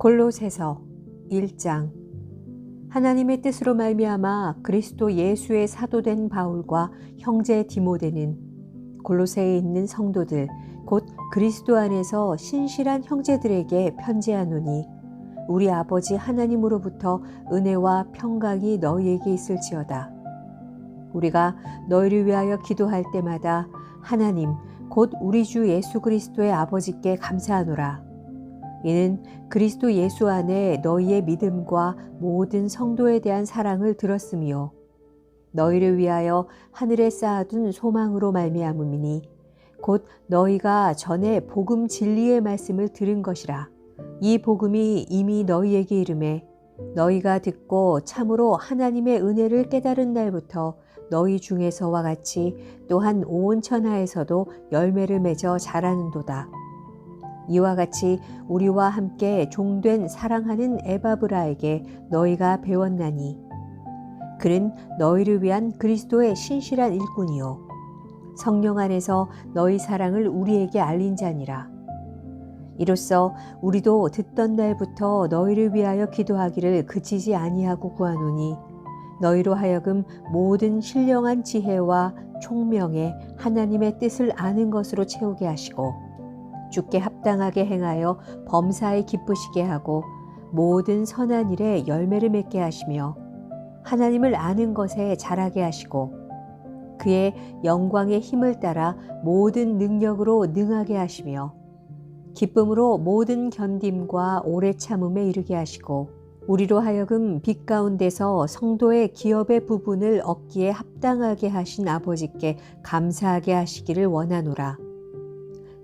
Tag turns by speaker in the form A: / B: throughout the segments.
A: 골로새서 1장 하나님의 뜻으로 말미암아 그리스도 예수의 사도된 바울과 형제 디모데는 골로새에 있는 성도들 곧 그리스도 안에서 신실한 형제들에게 편지하노니 우리 아버지 하나님으로부터 은혜와 평강이 너희에게 있을지어다. 우리가 너희를 위하여 기도할 때마다 하나님 곧 우리 주 예수 그리스도의 아버지께 감사하노라. 이는 그리스도 예수 안에 너희의 믿음과 모든 성도에 대한 사랑을 들었으며 너희를 위하여 하늘에 쌓아둔 소망으로 말미암음이니 곧 너희가 전에 복음 진리의 말씀을 들은 것이라 이 복음이 이미 너희에게 이름에 너희가 듣고 참으로 하나님의 은혜를 깨달은 날부터 너희 중에서와 같이 또한 온 천하에서도 열매를 맺어 자라는도다. 이와 같이 우리와 함께 종된 사랑하는 에바브라에게 너희가 배웠나니. 그는 너희를 위한 그리스도의 신실한 일꾼이요. 성령 안에서 너희 사랑을 우리에게 알린 자니라. 이로써 우리도 듣던 날부터 너희를 위하여 기도하기를 그치지 아니하고 구하노니 너희로 하여금 모든 신령한 지혜와 총명에 하나님의 뜻을 아는 것으로 채우게 하시고 주께 합당하게 행하여 범사에 기쁘시게 하고 모든 선한 일에 열매를 맺게 하시며 하나님을 아는 것에 자라게 하시고 그의 영광의 힘을 따라 모든 능력으로 능하게 하시며 기쁨으로 모든 견딤과 오래 참음에 이르게 하시고 우리로 하여금 빛 가운데서 성도의 기업의 부분을 얻기에 합당하게 하신 아버지께 감사하게 하시기를 원하노라.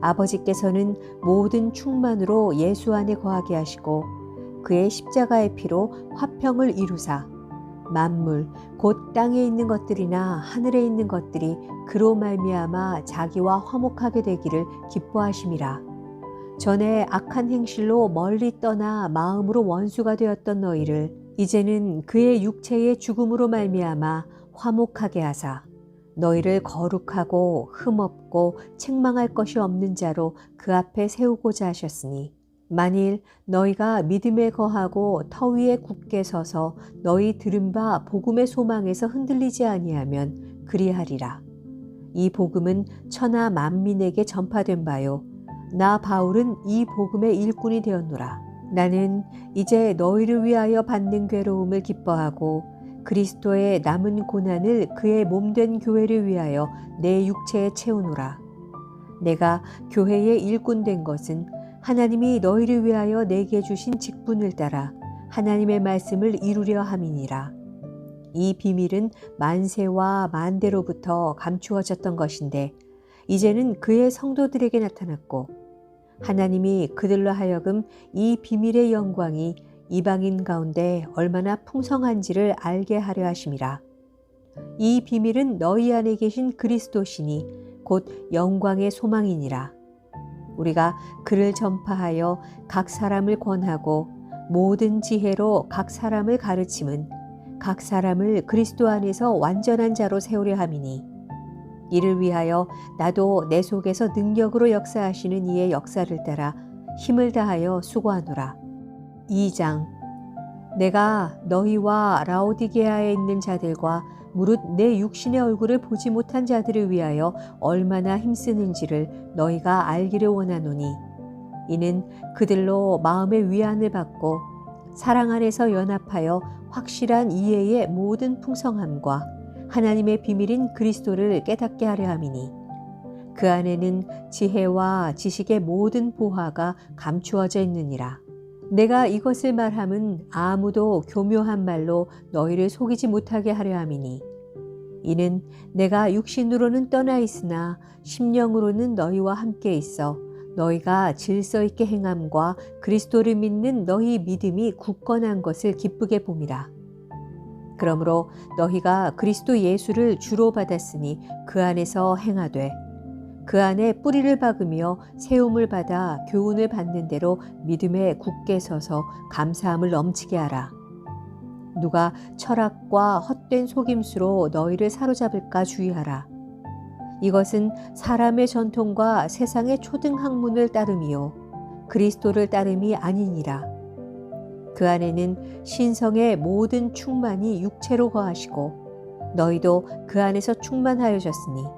A: 아버지께서는 모든 충만으로 예수 안에 거하게 하시고 그의 십자가의 피로 화평을 이루사 만물 곧 땅에 있는 것들이나 하늘에 있는 것들이 그로 말미암아 자기와 화목하게 되기를 기뻐하심이라. 전에 악한 행실로 멀리 떠나 마음으로 원수가 되었던 너희를 이제는 그의 육체의 죽음으로 말미암아 화목하게 하사 너희를 거룩하고 흠없고 책망할 것이 없는 자로 그 앞에 세우고자 하셨으니 만일 너희가 믿음에 거하고 터 위에 굳게 서서 너희 들은 바 복음의 소망에서 흔들리지 아니하면 그리하리라. 이 복음은 천하 만민에게 전파된 바요. 나 바울은 이 복음의 일꾼이 되었노라. 나는 이제 너희를 위하여 받는 괴로움을 기뻐하고 그리스도의 남은 고난을 그의 몸된 교회를 위하여 내 육체에 채우노라. 내가 교회의 일꾼 된 것은 하나님이 너희를 위하여 내게 주신 직분을 따라 하나님의 말씀을 이루려 함이니라. 이 비밀은 만세와 만대로부터 감추어졌던 것인데 이제는 그의 성도들에게 나타났고 하나님이 그들로 하여금 이 비밀의 영광이 이방인 가운데 얼마나 풍성한지를 알게 하려 하심이라. 이 비밀은 너희 안에 계신 그리스도시니 곧 영광의 소망이니라. 우리가 그를 전파하여 각 사람을 권하고 모든 지혜로 각 사람을 가르침은 각 사람을 그리스도 안에서 완전한 자로 세우려 함이니 이를 위하여 나도 내 속에서 능력으로 역사하시는 이의 역사를 따라 힘을 다하여 수고하노라. 2장 내가 너희와 라오디게아에 있는 자들과 무릇 내 육신의 얼굴을 보지 못한 자들을 위하여 얼마나 힘쓰는지를 너희가 알기를 원하노니 이는 그들로 마음의 위안을 받고 사랑 안에서 연합하여 확실한 이해의 모든 풍성함과 하나님의 비밀인 그리스도를 깨닫게 하려 함이니 그 안에는 지혜와 지식의 모든 보화가 감추어져 있느니라. 내가 이것을 말함은 아무도 교묘한 말로 너희를 속이지 못하게 하려 함이니 이는 내가 육신으로는 떠나 있으나 심령으로는 너희와 함께 있어 너희가 질서 있게 행함과 그리스도를 믿는 너희 믿음이 굳건한 것을 기쁘게 봄이라. 그러므로 너희가 그리스도 예수를 주로 받았으니 그 안에서 행하되 그 안에 뿌리를 박으며 세움을 받아 교훈을 받는 대로 믿음에 굳게 서서 감사함을 넘치게 하라. 누가 철학과 헛된 속임수로 너희를 사로잡을까 주의하라. 이것은 사람의 전통과 세상의 초등 학문을 따름이요 그리스도를 따름이 아니니라. 그 안에는 신성의 모든 충만이 육체로 거하시고 너희도 그 안에서 충만하여졌으니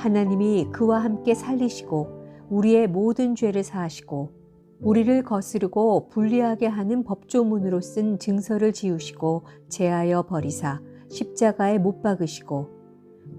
A: 하나님이 그와 함께 살리시고 우리의 모든 죄를 사하시고 우리를 거스르고 불리하게 하는 법조문으로 쓴 증서를 지우시고 제하여 버리사 십자가에 못 박으시고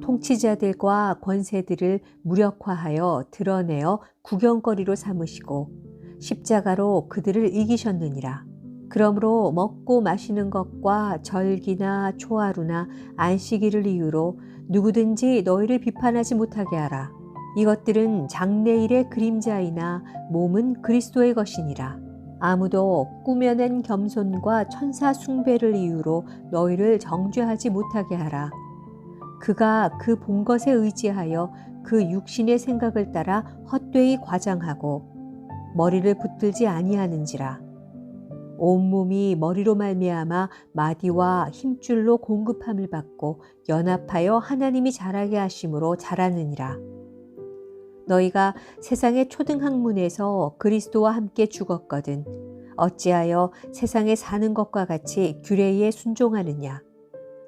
A: 통치자들과 권세들을 무력화하여 드러내어 구경거리로 삼으시고 십자가로 그들을 이기셨느니라. 그러므로 먹고 마시는 것과 절기나 초하루나 안식일을 이유로 누구든지 너희를 비판하지 못하게 하라. 이것들은 장래일의 그림자이나 몸은 그리스도의 것이니라. 아무도 꾸며낸 겸손과 천사 숭배를 이유로 너희를 정죄하지 못하게 하라. 그가 그 본 것에 의지하여 그 육신의 생각을 따라 헛되이 과장하고 머리를 붙들지 아니하는지라. 온몸이 머리로 말미암아 마디와 힘줄로 공급함을 받고 연합하여 하나님이 자라게 하심으로 자라느니라. 너희가 세상의 초등학문에서 그리스도와 함께 죽었거든 어찌하여 세상에 사는 것과 같이 규례에 순종하느냐?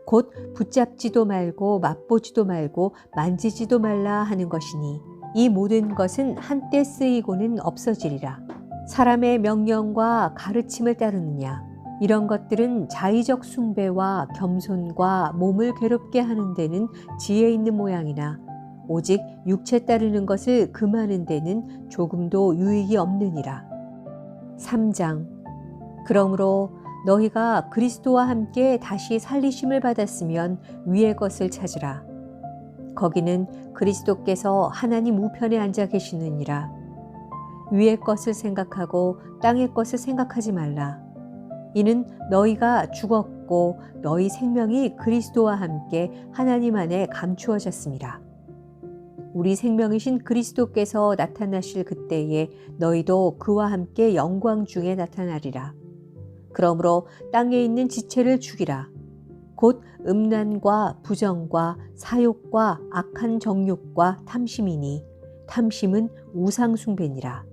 A: 곧 붙잡지도 말고 맛보지도 말고 만지지도 말라 하는 것이니 이 모든 것은 한때 쓰이고는 없어지리라 사람의 명령과 가르침을 따르느냐 이런 것들은 자의적 숭배와 겸손과 몸을 괴롭게 하는 데는 지혜 있는 모양이나 오직 육체 따르는 것을 금하는 데는 조금도 유익이 없느니라. 3장 그러므로 너희가 그리스도와 함께 다시 살리심을 받았으면 위의 것을 찾으라. 거기는 그리스도께서 하나님 우편에 앉아 계시느니라. 위의 것을 생각하고 땅의 것을 생각하지 말라. 이는 너희가 죽었고 너희 생명이 그리스도와 함께 하나님 안에 감추어졌습니다. 우리 생명이신 그리스도께서 나타나실 그때에 너희도 그와 함께 영광 중에 나타나리라. 그러므로 땅에 있는 지체를 죽이라. 곧 음란과 부정과 사욕과 악한 정욕과 탐심이니 탐심은 우상숭배니라.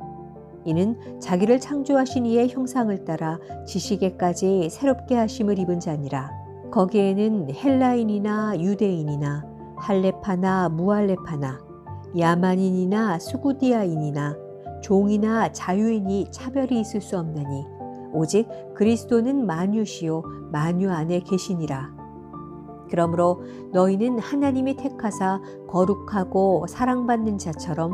A: 이는 자기를 창조하신 이의 형상을 따라 지식에까지 새롭게 하심을 입은 자니라. 거기에는 헬라인이나 유대인이나 할레파나 무할레파나 야만인이나 수구디아인이나 종이나 자유인이 차별이 있을 수 없나니 오직 그리스도는 만유시요 만유 안에 계시니라. 그러므로 너희는 하나님이 택하사 거룩하고 사랑받는 자처럼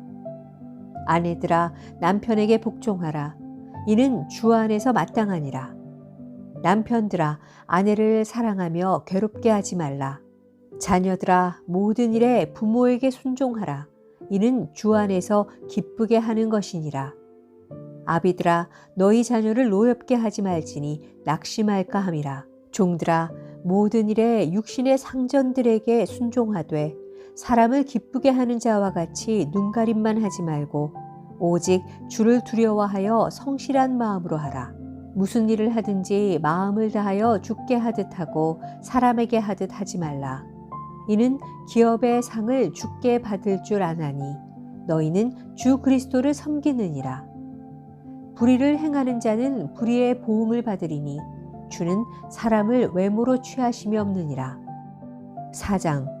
A: 아내들아 남편에게 복종하라. 이는 주 안에서 마땅하니라. 남편들아 아내를 사랑하며 괴롭게 하지 말라. 자녀들아 모든 일에 부모에게 순종하라. 이는 주 안에서 기쁘게 하는 것이니라. 아비들아 너희 자녀를 노엽게 하지 말지니 낙심할까 함이라. 종들아 모든 일에 육신의 상전들에게 순종하되 사람을 기쁘게 하는 자와 같이 눈가림만 하지 말고 오직 주를 두려워하여 성실한 마음으로 하라. 무슨 일을 하든지 마음을 다하여 죽게 하듯 하고 사람에게 하듯 하지 말라. 이는 기업의 상을 죽게 받을 줄 아나니 너희는 주 그리스도를 섬기느니라. 불의를 행하는 자는 불의의 보응을 받으리니 주는 사람을 외모로 취하심이 없느니라. 사장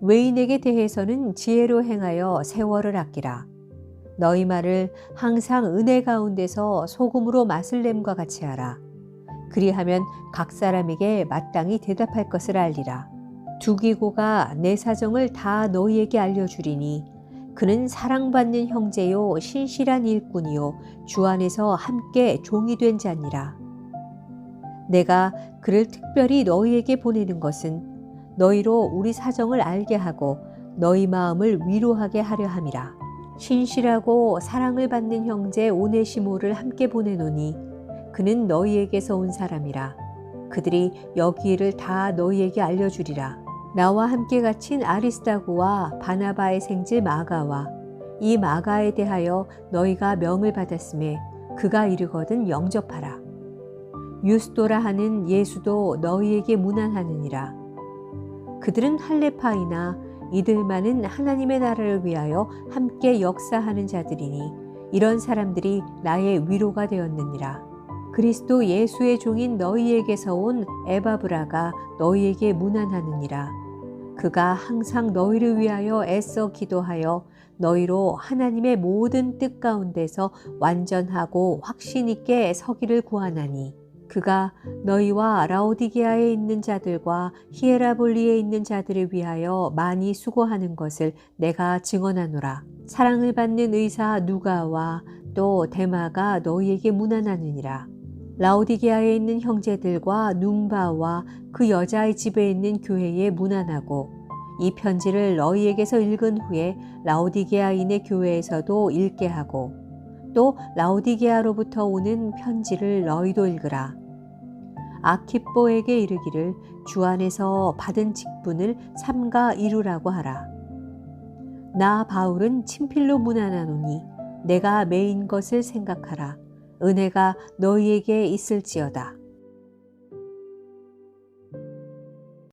A: 외인에게 대해서는 지혜로 행하여 세월을 아끼라. 너희 말을 항상 은혜 가운데서 소금으로 맛을 냄과 같이 하라. 그리하면 각 사람에게 마땅히 대답할 것을 알리라. 두기고가 내 사정을 다 너희에게 알려주리니 그는 사랑받는 형제요 신실한 일꾼이요 주 안에서 함께 종이 된 자니라. 내가 그를 특별히 너희에게 보내는 것은 너희로 우리 사정을 알게 하고 너희 마음을 위로하게 하려 함이라. 신실하고 사랑을 받는 형제 오네시모를 함께 보내노니 그는 너희에게서 온 사람이라. 그들이 여기를 다 너희에게 알려주리라. 나와 함께 갇힌 아리스다고와 바나바의 생질 마가와 이 마가에 대하여 너희가 명을 받았음에 그가 이르거든 영접하라. 유스도라 하는 예수도 너희에게 무난하느니라. 그들은 할레파이나 이들만은 하나님의 나라를 위하여 함께 역사하는 자들이니 이런 사람들이 나의 위로가 되었느니라. 그리스도 예수의 종인 너희에게서 온 에바브라가 너희에게 무난하느니라. 그가 항상 너희를 위하여 애써 기도하여 너희로 하나님의 모든 뜻 가운데서 완전하고 확신 있게 서기를 구하나니 그가 너희와 라오디게아에 있는 자들과 히에라볼리에 있는 자들을 위하여 많이 수고하는 것을 내가 증언하노라. 사랑을 받는 의사 누가와 또 데마가 너희에게 무난하느니라. 라오디게아에 있는 형제들과 num바와 그 여자의 집에 있는 교회에 무난하고 이 편지를 너희에게서 읽은 후에 라오디게아인의 교회에서도 읽게 하고 또 라오디게아로부터 오는 편지를 너희도 읽으라. 아키뽀에게 이르기를 주 안에서 받은 직분을 삼가 이루라고 하라. 나 바울은 친필로 문안하노니 내가 메인 것을 생각하라. 은혜가 너희에게 있을지어다.